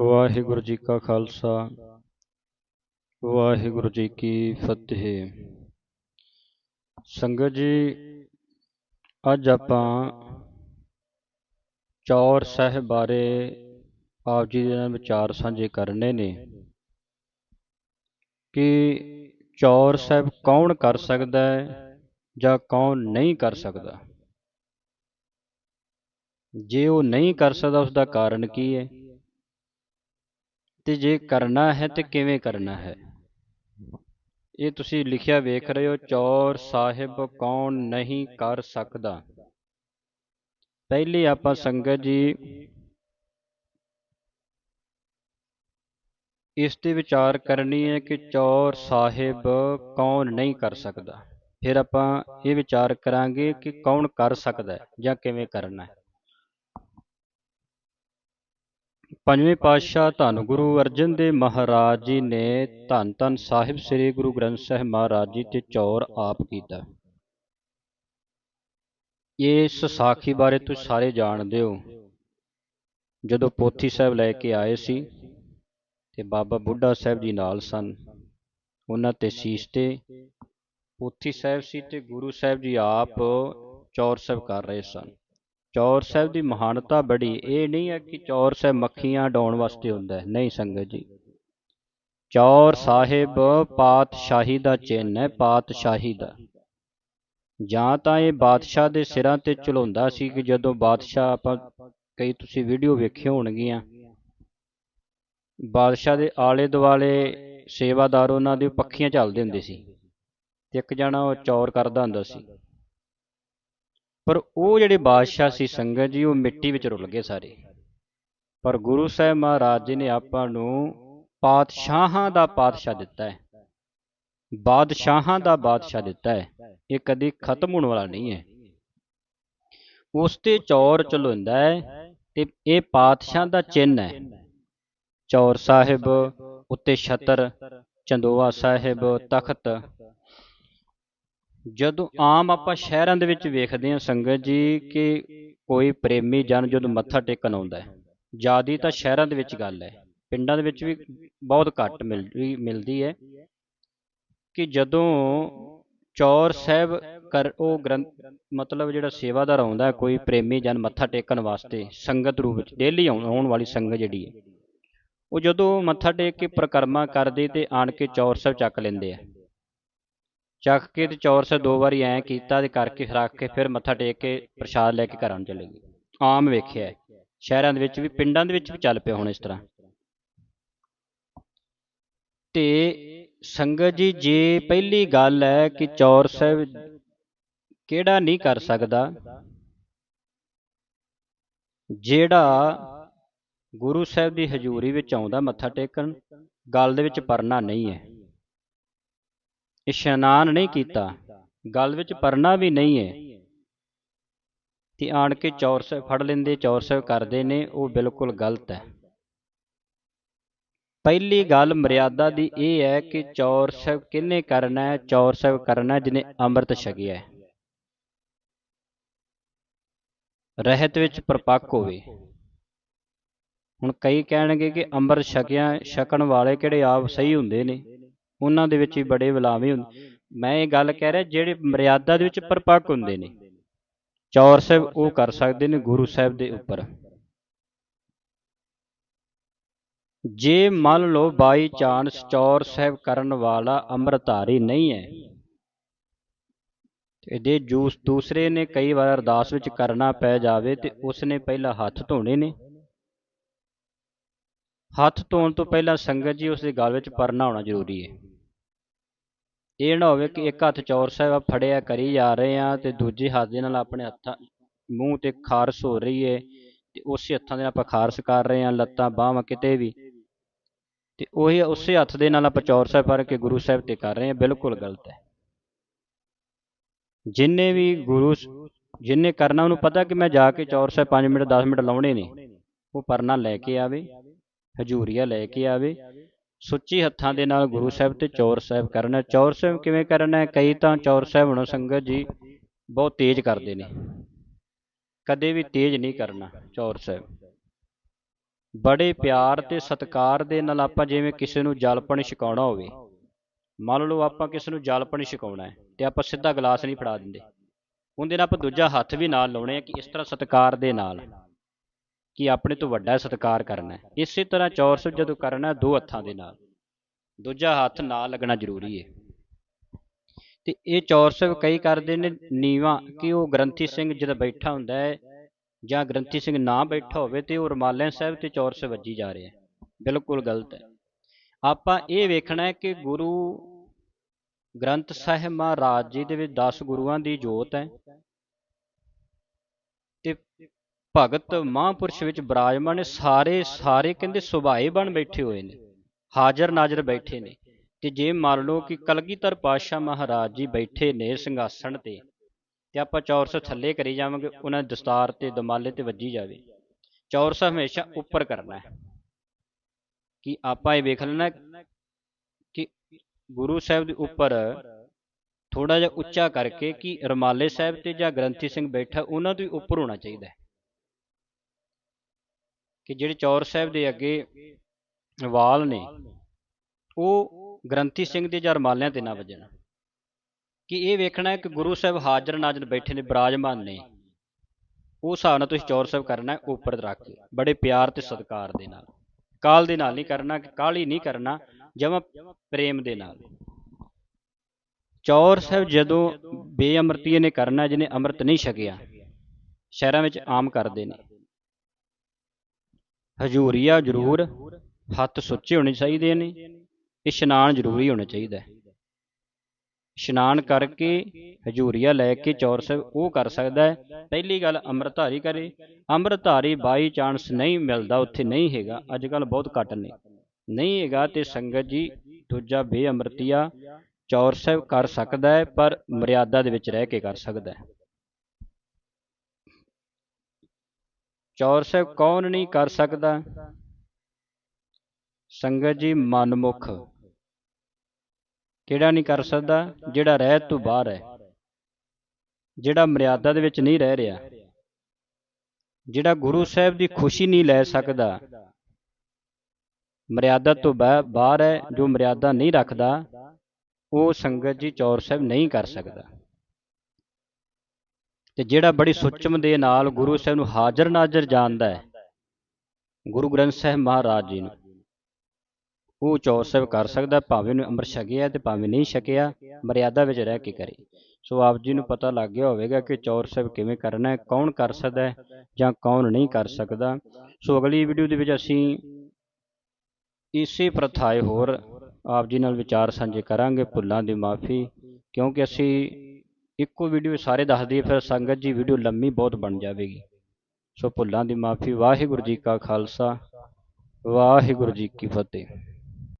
ਵਾਹਿਗੁਰੂ ਜੀ ਕਾ ਖਾਲਸਾ, ਵਾਹਿਗੁਰੂ ਜੀ ਕੀ ਫਤਿਹ। ਸੰਗਤ ਜੀ, ਅੱਜ ਆਪਾਂ ਚੌਰ ਸਾਹਿਬ ਬਾਰੇ ਆਪ ਜੀ ਦੇ ਨਾਲ ਵਿਚਾਰ ਸਾਂਝੇ ਕਰਨੇ ਨੇ ਕਿ ਚੌਰ ਸਾਹਿਬ ਕੌਣ ਕਰ ਸਕਦਾ ਹੈ ਜਾਂ ਕੌਣ ਨਹੀਂ ਕਰ ਸਕਦਾ। ਜੇ ਉਹ ਨਹੀਂ ਕਰ ਸਕਦਾ ਉਸ ਦਾ ਕਾਰਨ ਕੀ ਹੈ? ਤੇ ਜੇ ਕਰਨਾ ਹੈ ਤੇ ਕਿਵੇਂ ਕਰਨਾ ਹੈ? ਇਹ ਤੁਸੀਂ ਲਿਖਿਆ ਵੇਖ ਰਹੇ ਹੋ, ਚੌਰ ਸਾਹਿਬ ਕੌਣ ਨਹੀਂ ਕਰ ਸਕਦਾ। ਪਹਿਲੀ ਆਪਾਂ ਸੰਗਤ ਜੀ ਇਸ ਤੇ ਵਿਚਾਰ ਕਰਨੀ ਹੈ ਕਿ ਚੌਰ ਸਾਹਿਬ ਕੌਣ ਨਹੀਂ ਕਰ ਸਕਦਾ। ਫਿਰ ਆਪਾਂ ਇਹ ਵਿਚਾਰ ਕਰਾਂਗੇ ਕਿ ਕੌਣ ਕਰ ਸਕਦਾ ਹੈ ਜਾਂ ਕਿਵੇਂ ਕਰਨਾ ਹੈ। ਪੰਜਵੇਂ ਪਾਤਸ਼ਾਹ ਧੰਨ ਗੁਰੂ ਅਰਜਨ ਦੇਵ ਮਹਾਰਾਜ ਜੀ ਨੇ ਧੰਨ ਧੰਨ ਸਾਹਿਬ ਸ੍ਰੀ ਗੁਰੂ ਗ੍ਰੰਥ ਸਾਹਿਬ ਮਹਾਰਾਜ ਜੀ ਤੇ ਚੌਰ ਆਪ ਕੀਤਾ। ਇਸ ਸਾਖੀ ਬਾਰੇ ਤੁਸੀਂ ਸਾਰੇ ਜਾਣਦੇ ਹੋ। ਜਦੋਂ ਪੋਥੀ ਸਾਹਿਬ ਲੈ ਕੇ ਆਏ ਸੀ ਤੇ ਬਾਬਾ ਬੁੱਢਾ ਸਾਹਿਬ ਜੀ ਨਾਲ ਸਨ। ਉਹਨਾਂ ਤੇ ਸੀਸ ਤੇ ਪੋਥੀ ਸਾਹਿਬ ਸੀ ਤੇ ਗੁਰੂ ਸਾਹਿਬ ਜੀ ਆਪ ਚੌਰ ਸਾਹਿਬ ਕਰ ਰਹੇ ਸਨ। ਚੌਰ ਸਾਹਿਬ ਦੀ ਮਹਾਨਤਾ ਬੜੀ, ਇਹ ਨਹੀਂ ਹੈ ਕਿ ਚੌਰ ਸਾਹਿਬ ਮੱਖੀਆਂ ਡਾਉਣ ਵਾਸਤੇ ਹੁੰਦਾ ਨਹੀਂ ਸੰਗਤ ਜੀ। ਚੌਰ ਸਾਹਿਬ ਪਾਤਸ਼ਾਹੀ ਦਾ ਚਿੰਨ ਹੈ, ਪਾਤਸ਼ਾਹੀ ਦਾ। ਜਾਂ ਤਾਂ ਇਹ ਬਾਦਸ਼ਾਹ ਦੇ ਸਿਰਾਂ ਤੇ ਚਲਾਉਂਦਾ ਸੀ ਕਿ ਜਦੋਂ ਬਾਦਸ਼ਾਹ ਆਪਾਂ ਕਈ ਤੁਸੀਂ ਵੀਡੀਓ ਵੇਖੀਆਂ ਹੋਣਗੀਆਂ, ਬਾਦਸ਼ਾਹ ਦੇ ਆਲੇ ਦੁਆਲੇ ਸੇਵਾਦਾਰ ਉਹਨਾਂ ਦੇ ਪੱਖੀਆਂ ਚੱਲਦੇ ਹੁੰਦੇ ਸੀ। ਤੇ ਇੱਕ ਜਣਾ ਉਹ ਚੌਰ ਕਰਦਾ ਹੁੰਦਾ ਸੀ। ਪਰ ਉਹ ਜਿਹੜੇ ਬਾਦਸ਼ਾਹ ਸੀ, ਸੰਗਤ ਜੀ, ਉਹ ਮਿੱਟੀ ਵਿੱਚ ਰੁਲ ਗਏ ਸਾਰੇ। ਪਰ ਗੁਰੂ ਸਾਹਿਬ ਮਹਾਰਾਜ ਜੀ ਨੇ ਆਪਾਂ ਨੂੰ ਪਾਤਸ਼ਾਹਾਂ ਦਾ ਪਾਤਸ਼ਾਹ ਦਿੱਤਾ ਹੈ। ਬਾਦਸ਼ਾਹਾਂ ਦਾ ਬਾਦਸ਼ਾਹ ਦਿੱਤਾ ਹੈ। ਇਹ ਕਦੀ ਖਤਮ ਹੋਣ ਵਾਲਾ ਨਹੀਂ ਹੈ। ਉਸ ਤੇ ਚੌਰ ਚਲਾਉਂਦਾ ਹੈ ਤੇ ਇਹ ਪਾਤਸ਼ਾਹ ਦਾ ਚਿੰਨ ਹੈ। ਚੌਰ ਸਾਹਿਬ, ਉੱਤੇ ਛਤਰ, ਚੰਦੋਆ ਸਾਹਿਬ, ਤਖਤ ਜਦੋਂ ਆਮ ਆਪਾਂ ਸ਼ਹਿਰਾਂ ਦੇ ਵਿੱਚ ਵੇਖਦੇ ਹਾਂ ਸੰਗਤ ਜੀ ਕਿ ਕੋਈ ਪ੍ਰੇਮੀ ਜਨ ਜਦੋਂ ਮੱਥਾ ਟੇਕਣ ਆਉਂਦਾ ਹੈ। ਜਿਆਦੀ ਤਾਂ ਸ਼ਹਿਰਾਂ ਦੇ ਵਿੱਚ ਗੱਲ ਹੈ। ਪਿੰਡਾਂ ਦੇ ਵਿੱਚ ਵੀ ਬਹੁਤ ਘੱਟ ਮਿਲਦੀ ਮਿਲਦੀ ਹੈ ਕਿ ਜਦੋਂ ਚੌਰ ਸਾਹਿਬ ਕਰ ਉਹ ਗ੍ਰੰਥ ਮਤਲਬ ਜਿਹੜਾ ਸੇਵਾਦਾਰ ਆਉਂਦਾ ਕੋਈ ਪ੍ਰੇਮੀ ਜਨ ਮੱਥਾ ਟੇਕਣ ਵਾਸਤੇ ਸੰਗਤ ਰੂਪ ਵਿੱਚ ਡੇਲੀ ਆਉਣ ਵਾਲੀ ਸੰਗਤ ਜਿਹੜੀ ਹੈ। ਉਹ ਜਦੋਂ ਮੱਥਾ ਟੇਕ ਕੇ ਪ੍ਰਕਰਮਾ ਕਰਦੇ ਤੇ ਆਣ ਕੇ ਚੌਰ ਸਾਹਿਬ ਚੱਕ ਲੈਂਦੇ ਆ। ਚੱਕ ਕੇ ਤੇ ਚੌਰ ਸਾਹਿਬ ਦੋ ਵਾਰੀ ਐਂ ਕੀਤਾ ਤੇ ਕਰਕੇ ਰੱਖ ਕੇ ਫਿਰ ਮੱਥਾ ਟੇਕ ਕੇ ਪ੍ਰਸ਼ਾਦ ਲੈ ਕੇ ਘਰਾਂ ਨੂੰ ਚਲੇ ਗਈ ਆਮ ਵੇਖਿਆ ਸ਼ਹਿਰਾਂ ਦੇ ਵਿੱਚ ਵੀ, ਪਿੰਡਾਂ ਦੇ ਵਿੱਚ ਵੀ ਚੱਲ ਪਿਆ ਹੁਣ ਇਸ ਤਰ੍ਹਾਂ। ਤੇ ਸੰਗਤ ਜੀ, ਜੇ ਪਹਿਲੀ ਗੱਲ ਹੈ ਕਿ ਚੌਰ ਸਾਹਿਬ ਕਿਹੜਾ ਨਹੀਂ ਕਰ ਸਕਦਾ, ਜਿਹੜਾ ਗੁਰੂ ਸਾਹਿਬ ਦੀ ਹਜ਼ੂਰੀ ਵਿੱਚ ਆਉਂਦਾ ਮੱਥਾ ਟੇਕਣ, ਗੱਲ ਦੇ ਵਿੱਚ ਪਰਨਾ ਨਹੀਂ ਹੈ। ਇਸ਼ਨਾਨ ਨਹੀਂ ਕੀਤਾ। ਗੱਲ ਵਿੱਚ ਪਰਨਾ ਵੀ ਨਹੀਂ ਹੈ। ਤੇ ਆਣ ਕੇ ਚੌਰ ਸਾਹਿਬ ਫੜ ਲੈਂਦੇ ਚੌਰ ਸਾਹਿਬ ਕਰਦੇ ਨੇ ਉਹ ਬਿਲਕੁਲ ਗਲਤ ਹੈ। ਪਹਿਲੀ ਗੱਲ ਮਰਿਆਦਾ ਦੀ ਇਹ ਹੈ ਕਿ ਚੌਰ ਸਾਹਿਬ ਕਿੰਨੇ ਕਰਨਾ ਹੈ? ਚੌਰ ਸਾਹਿਬ ਕਰਨਾ ਜਿਹਨੇ ਅੰਮ੍ਰਿਤ ਛਕਿਆ ਹੈ। ਰਹਿਤ ਵਿੱਚ ਪਰਪੱਕ ਹੋਵੇ। ਹੁਣ ਕਈ ਕਹਿਣਗੇ ਕਿ ਅੰਮ੍ਰਿਤ ਛਕਿਆ ਛਕਣ ਵਾਲੇ ਕਿਹੜੇ ਆਪ ਸਹੀ ਹੁੰਦੇ ਨੇ? ਉਹਨਾਂ ਦੇ ਵਿੱਚ ਵੀ ਬੜੇ ਵਿਲਾਵੇਂ ਹੁੰਦੇ। ਮੈਂ ਇਹ ਗੱਲ ਕਹਿ ਰਿਹਾ, ਜਿਹੜੇ ਮਰਿਆਦਾ ਦੇ ਵਿੱਚ ਪਰਪੱਕ ਹੁੰਦੇ ਨੇ, ਚੌਰ ਸਾਹਿਬ ਉਹ ਕਰ ਸਕਦੇ ਨੇ ਗੁਰੂ ਸਾਹਿਬ ਦੇ ਉੱਪਰ। ਜੇ ਮੰਨ ਲਓ ਬਾਈ ਚਾਂਸ ਚੌਰ ਸਾਹਿਬ ਕਰਨ ਵਾਲਾ ਅੰਮ੍ਰਿਤਧਾਰੀ ਨਹੀਂ ਹੈ, ਤੇ ਜੇ ਜੂਸ ਦੂਸਰੇ ਨੇ ਕਈ ਵਾਰ ਅਰਦਾਸ ਵਿੱਚ ਕਰਨਾ ਪੈ ਜਾਵੇ ਤੇ ਉਸਨੇ ਪਹਿਲਾਂ ਹੱਥ ਧੋਣੇ ਨੇ ਹੱਥ ਧੋਣ ਤੋਂ ਪਹਿਲਾਂ ਸੰਗਤ ਜੀ ਉਸ ਦੇ ਗਲ ਵਿੱਚ ਪਰਨਾ ਹੋਣਾ ਜ਼ਰੂਰੀ ਹੈ। ਇਹ ਨਾ ਹੋਵੇ ਕਿ ਇੱਕ ਹੱਥ ਚੌਰ ਸਾਹਿਬ ਫੜਿਆ ਕਰੀ ਜਾ ਰਹੇ ਆ ਤੇ ਦੂਜੇ ਹੱਥ ਦੇ ਨਾਲ ਆਪਣੇ ਹੱਥਾਂ, ਮੂੰਹ ਤੇ ਖਾਰਸ ਹੋ ਰਹੀ ਹੈ ਤੇ ਉਸੇ ਹੱਥਾਂ ਦੇ ਨਾਲ ਆਪਾਂ ਖਾਰਸ ਕਰ ਰਹੇ ਆ, ਲੱਤਾਂ, ਬਾਹਾਂ ਕਿਤੇ ਵੀ। ਤੇ ਉਹੀ ਉਸੇ ਹੱਥ ਦੇ ਨਾਲ ਆਪਾਂ ਚੌਰ ਸਾਹਿਬ ਫੜ ਕੇ ਗੁਰੂ ਸਾਹਿਬ ਤੇ ਕਰ ਰਹੇ ਆ, ਬਿਲਕੁਲ ਗਲਤ ਹੈ। ਜਿੰਨੇ ਵੀ ਗੁਰੂ ਜਿੰਨੇ ਕਰਨਾ, ਉਹਨੂੰ ਪਤਾ ਕਿ ਮੈਂ ਜਾ ਕੇ ਚੌਰ ਸਾਹਿਬ 5 ਮਿੰਟ 10 ਮਿੰਟ ਲਾਉਣੇ ਨੇ, ਉਹ ਪਰਨਾ ਲੈ ਕੇ ਆਵੇ। ਹਜੂਰੀਆ ਲੈ ਕੇ ਆਵੇ। ਸੁੱਚੀ ਹੱਥਾਂ ਦੇ ਨਾਲ ਗੁਰੂ ਸਾਹਿਬ ਤੇ ਚੌਰ ਸਾਹਿਬ ਕਰਨਾ ਚੌਰ ਸਾਹਿਬ ਕਿਵੇਂ ਕਰਨਾ ਕਈ ਤਾਂ ਚੌਰ ਸਾਹਿਬ ਹੁਣ ਸੰਗਤ ਜੀ ਬਹੁਤ ਤੇਜ਼ ਕਰਦੇ ਨੇ। ਕਦੇ ਵੀ ਤੇਜ਼ ਨਹੀਂ ਕਰਨਾ ਚੌਰ ਸਾਹਿਬ। ਬੜੇ ਪਿਆਰ ਤੇ ਸਤਿਕਾਰ ਦੇ ਨਾਲ ਆਪਾਂ ਜਿਵੇਂ ਕਿਸੇ ਨੂੰ ਜਲਪਣ ਛਕਾਉਣਾ ਹੋਵੇ, ਮੰਨ ਲਓ ਆਪਾਂ ਕਿਸੇ ਨੂੰ ਜਲਪਣ ਛਕਾਉਣਾ ਹੈ ਤੇ ਆਪਾਂ ਸਿੱਧਾ ਗਲਾਸ ਨਹੀਂ ਫੜਾ ਦਿੰਦੇ। ਉਹਦੇ ਨਾਲ ਆਪਾਂ ਦੂਜਾ ਹੱਥ ਵੀ ਨਾਲ ਲਾਉਣੇ ਆ ਕਿ ਇਸ ਤਰ੍ਹਾਂ ਸਤਿਕਾਰ ਦੇ ਨਾਲ। ਕਿ ਆਪਣੇ ਤੋਂ ਵੱਡਾ ਸਤਿਕਾਰ ਕਰਨਾ ਹੈ। ਇਸੇ ਤਰ੍ਹਾਂ ਚੌਰਸ ਜਦੋਂ ਕਰਨਾ ਦੋ ਹੱਥਾਂ ਦੇ ਨਾਲ। ਦੂਜਾ ਹੱਥ ਨਾਲ ਲੱਗਣਾ ਜ਼ਰੂਰੀ ਹੈ। ਤੇ ਇਹ ਚੌਰਸ ਕਈ ਕਰਦੇ ਨੇ, ਨੀਵਾ ਕਿ ਉਹ ਗ੍ਰੰਥੀ ਸਿੰਘ ਜਦੋਂ ਬੈਠਾ ਹੁੰਦਾ ਹੈ ਜਾਂ ਗ੍ਰੰਥੀ ਸਿੰਘ ਨਾ ਬੈਠਾ ਹੋਵੇ ਤੇ ਉਹ ਰਮਾਲਿਆਂ ਸਾਹਿਬ ਤੇ ਚੌਰਸ ਵੱਜੀ ਜਾ ਰਿਹਾ ਬਿਲਕੁਲ ਗਲਤ ਹੈ। ਆਪਾਂ ਇਹ ਵੇਖਣਾ ਹੈ ਕਿ ਗੁਰੂ ਗ੍ਰੰਥ ਸਾਹਿਬ ਮਹਾਰਾਜ ਜੀ ਦੇ ਵਿੱਚ 10 ਗੁਰੂਆਂ ਦੀ ਜੋਤ ਹੈ। ਤੇ ਭਗਤ ਮਹਾਂਪੁਰਸ਼ ਵਿੱਚ ਬਿਰਾਜਮਾਨ ਨੇ ਸਾਰੇ ਸਾਰੇ ਕਹਿੰਦੇ ਸੁਭਾਏ ਬਣ ਬੈਠੇ ਹੋਏ ਨੇ, ਹਾਜ਼ਰ ਨਾਜ਼ਰ ਬੈਠੇ ਨੇ। ਤੇ ਜੇ ਮੰਨ ਲਓ ਕਿ ਕਲਗੀਧਰ ਪਾਤਸ਼ਾਹ ਮਹਾਰਾਜ ਜੀ ਬੈਠੇ ਨੇ ਸਿੰਘਾਸਣ ਤੇ ਤੇ ਆਪਾਂ ਚੌਰਸ ਥੱਲੇ ਕਰੀ ਜਾਵਾਂਗੇ, ਉਹਨਾਂ ਦਸਤਾਰ ਤੇ ਦਮਾਲੇ ਤੇ ਵੱਜੀ ਜਾਵੇ। ਚੌਰਸ ਹਮੇਸ਼ਾ ਉੱਪਰ ਕਰਨਾ ਹੈ। ਕਿ ਆਪਾਂ ਇਹ ਵੇਖ ਲੈਣਾ ਕਿ ਗੁਰੂ ਸਾਹਿਬ ਦੇ ਉੱਪਰ ਥੋੜਾ ਜਿਹਾ ਉੱਚਾ ਕਰਕੇ ਕਿ ਰਮਾਲੇ ਸਾਹਿਬ ਤੇ ਜਾਂ ਗ੍ਰੰਥੀ ਸਿੰਘ ਬੈਠਾ, ਉਹਨਾਂ ਤੋਂ ਵੀ ਉੱਪਰ ਹੋਣਾ ਚਾਹੀਦਾ ਹੈ। ਕਿ ਜਿਹੜੇ ਚੌਰ ਸਾਹਿਬ ਦੇ ਅੱਗੇ ਵਾਲ ਨੇ, ਉਹ ਗ੍ਰੰਥੀ ਸਿੰਘ ਦੇ ਜਾਂ ਰਮਾਲਿਆਂ ਤੇ ਨਾ ਵੱਜਣ। ਕਿ ਇਹ ਵੇਖਣਾ ਹੈ ਕਿ ਗੁਰੂ ਸਾਹਿਬ ਹਾਜ਼ਰ ਨਾਜ਼ਰ ਬੈਠੇ ਨੇ, ਬਰਾਜਮਾਨ ਨੇ। ਉਹ ਹਿਸਾਬ ਨਾਲ ਤੁਸੀਂ ਚੌਰ ਸਾਹਿਬ ਕਰਨਾ ਹੈ, ਉੱਪਰ ਰੱਖ ਕੇ। ਬੜੇ ਪਿਆਰ ਤੇ ਸਤਿਕਾਰ ਦੇ ਨਾਲ। ਕਾਲ ਦੇ ਨਾਲ ਨਹੀਂ ਕਰਨਾ ਕਿ ਕਾਲੀ ਨਹੀਂ ਕਰਨਾ, ਜਮਾ ਪ੍ਰੇਮ ਦੇ ਨਾਲ। ਚੌਰ ਸਾਹਿਬ ਜਦੋਂ ਬੇਅਮਰਤੀਏ ਨੇ ਕਰਨਾ, ਜਿਹਨੇ ਅੰਮ੍ਰਿਤ ਨਹੀਂ ਛਕਿਆ, ਸ਼ਹਿਰਾਂ ਵਿੱਚ ਆਮ ਕਰਦੇ ਨੇ। ਹਜੂਰੀਆ ਜ਼ਰੂਰ। ਹੱਥ ਸੁੱਚੇ ਹੋਣੇ ਚਾਹੀਦੇ ਨੇ। ਇਸ਼ਨਾਨ ਜ਼ਰੂਰੀ ਹੋਣਾ ਚਾਹੀਦਾ ਹੈ। ਇਸ਼ਨਾਨ ਕਰਕੇ ਹਜੂਰੀਆ ਲੈ ਕੇ ਚੌਰ ਸਾਹਿਬ ਉਹ ਕਰ ਸਕਦਾ ਹੈ। ਪਹਿਲੀ ਗੱਲ ਅੰਮ੍ਰਿਤਧਾਰੀ ਕਰੇ। ਅੰਮ੍ਰਿਤਧਾਰੀ ਬਾਈ ਚਾਂਸ ਨਹੀਂ ਮਿਲਦਾ, ਉੱਥੇ ਨਹੀਂ ਹੈਗਾ। ਅੱਜ ਕੱਲ ਬਹੁਤ ਘੱਟ ਨੇ। ਨਹੀਂ ਹੈਗਾ ਤੇ ਸੰਗਤ ਜੀ, ਦੂਜਾ ਬੇਅਮਰਤੀਆ ਚੌਰ ਸਾਹਿਬ ਕਰ ਸਕਦਾ ਹੈ, ਪਰ ਮਰਿਆਦਾ ਦੇ ਵਿੱਚ ਰਹਿ ਕੇ ਕਰ ਸਕਦਾ ਹੈ। ਚੌਰ ਸਾਹਿਬ ਕੌਣ ਨਹੀਂ ਕਰ ਸਕਦਾ? ਸੰਗਤ ਜੀ ਮਨਮੁਖ। ਕਿਹੜਾ ਨਹੀਂ ਕਰ ਸਕਦਾ? ਜਿਹੜਾ ਰਹਿਤ ਤੋਂ ਬਾਹਰ ਹੈ। ਜਿਹੜਾ ਮਰਿਆਦਾ ਦੇ ਵਿੱਚ ਨਹੀਂ ਰਹਿ ਰਿਹਾ। ਜਿਹੜਾ ਗੁਰੂ ਸਾਹਿਬ ਦੀ ਖੁਸ਼ੀ ਨਹੀਂ ਲੈ ਸਕਦਾ। ਮਰਿਆਦਾ ਤੋਂ ਬਾ- ਬਾਹਰ ਹੈ, ਜੋ ਮਰਿਆਦਾ ਨਹੀਂ ਰੱਖਦਾ, ਉਹ ਸੰਗਤ ਜੀ ਚੌਰ ਸਾਹਿਬ ਨਹੀਂ ਕਰ ਸਕਦਾ। ਤੇ ਜਿਹੜਾ ਬੜੀ ਸੁੱਚਮ ਦੇ ਨਾਲ ਗੁਰੂ ਸਾਹਿਬ ਨੂੰ ਹਾਜ਼ਰ ਨਾਜ਼ਰ ਜਾਣਦਾ ਹੈ, ਗੁਰੂ ਗ੍ਰੰਥ ਸਾਹਿਬ ਮਹਾਰਾਜ ਜੀ ਨੂੰ। ਉਹ ਚੌਰ ਸਾਹਿਬ ਕਰ ਸਕਦਾ, ਭਾਵੇਂ ਨੂੰ ਅੰਮ੍ਰਿਤ ਛਕਿਆ ਤੇ ਭਾਵੇਂ ਨਹੀਂ ਛਕਿਆ, ਮਰਿਆਦਾ ਵਿੱਚ ਰਹਿ ਕੇ ਕਰੇ। ਸੋ ਆਪ ਜੀ ਨੂੰ ਪਤਾ ਲੱਗ ਗਿਆ ਹੋਵੇਗਾ ਕਿ ਚੌਰ ਸਾਹਿਬ ਕਿਵੇਂ ਕਰਨਾ ਹੈ, ਕੌਣ ਕਰ ਸਕਦਾ ਹੈ ਜਾਂ ਕੌਣ ਨਹੀਂ ਕਰ ਸਕਦਾ। ਸੋ ਅਗਲੀ ਵੀਡੀਓ ਦੇ ਵਿੱਚ ਅਸੀਂ ਇਸੇ ਪ੍ਰਥਾਏ ਹੋਰ ਆਪ ਜੀ ਨਾਲ ਵਿਚਾਰ ਸਾਂਝੇ ਕਰਾਂਗੇ, ਭੁੱਲਾਂ ਦੀ ਮਾਫੀ, ਕਿਉਂਕਿ ਅਸੀਂ ਇੱਕੋ ਵੀਡੀਓ ਸਾਰੇ ਦੱਸ ਦਈਏ ਫਿਰ ਸੰਗਤ ਜੀ ਵੀਡੀਓ ਲੰਮੀ ਬਹੁਤ ਬਣ ਜਾਵੇਗੀ। ਸੋ ਭੁੱਲਾਂ ਦੀ ਮਾਫੀ, ਵਾਹਿਗੁਰੂ ਜੀ ਕਾ ਖਾਲਸਾ, ਵਾਹਿਗੁਰੂ ਜੀ ਕੀ ਫਤਿਹ।